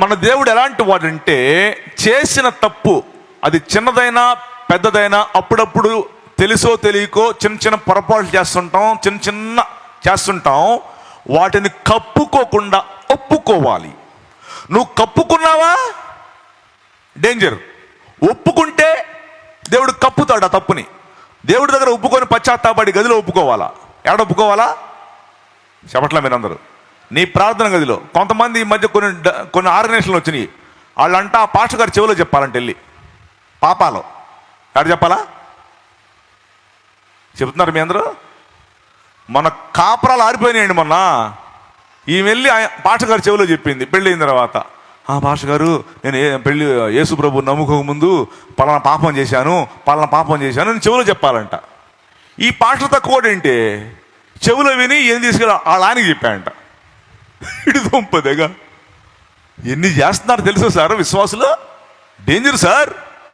మన దేవుడు ఎలాంటి వాడంటే చేసిన తప్పు అది చిన్నదైనా పెద్దదైనా అప్పుడప్పుడు తెలుసో తెలియకో చిన్న చిన్న పొరపాట్లు చేస్తుంటాం చిన్న చిన్న చేస్తుంటాం. వాటిని కప్పుకోకుండా ఒప్పుకోవాలి. నువ్వు కప్పుకున్నావా? డేంజర్. ఒప్పుకుంటే దేవుడు కప్పుతాడు ఆ తప్పుని. దేవుడి దగ్గర ఒప్పుకొని పశ్చాత్తాపడి గదిలో ఒప్పుకోవాలా? ఎక్కడ ఒప్పుకోవాలా? చెప్పట్లే మీరందరూ నీ ప్రార్థన గదిలో. కొంతమంది ఈ మధ్య కొన్ని కొన్ని ఆర్గనైజేషన్లు వచ్చినాయి. వాళ్ళంట ఆ పాస్టర్ గారి చెవిలో చెప్పాలంటే వెళ్ళి. పాపాలు. ఎక్కడ చెప్పాలా? చెప్తున్నారు మీ అందరూ? మన కాపురాలు ఆరిపోయినాయండి మొన్న. ఈమె వెళ్ళి ఆయన- పాస్టర్ గారి చెవిలో చెప్పింది. పెళ్ళి అయిన తర్వాత. ఆ పాస్టర్ గారు నేను పెళ్ళి యేసు ప్రభు నమ్ముకోక ముందు పలానా పాపం చేశాను పలానా పాపం చేశాను అని చెవులో చెప్పాలంట. ఈ పాటలు తక్కువ ఏంటి? చెవులో విని ఏం తీసుకెళ్ళి వాళ్ళ ఆయనకి చెప్పాయంట. దొంపదేగా. ఎన్ని చేస్తున్నారు తెలుసు సార్ విశ్వాసులు? Danger sir.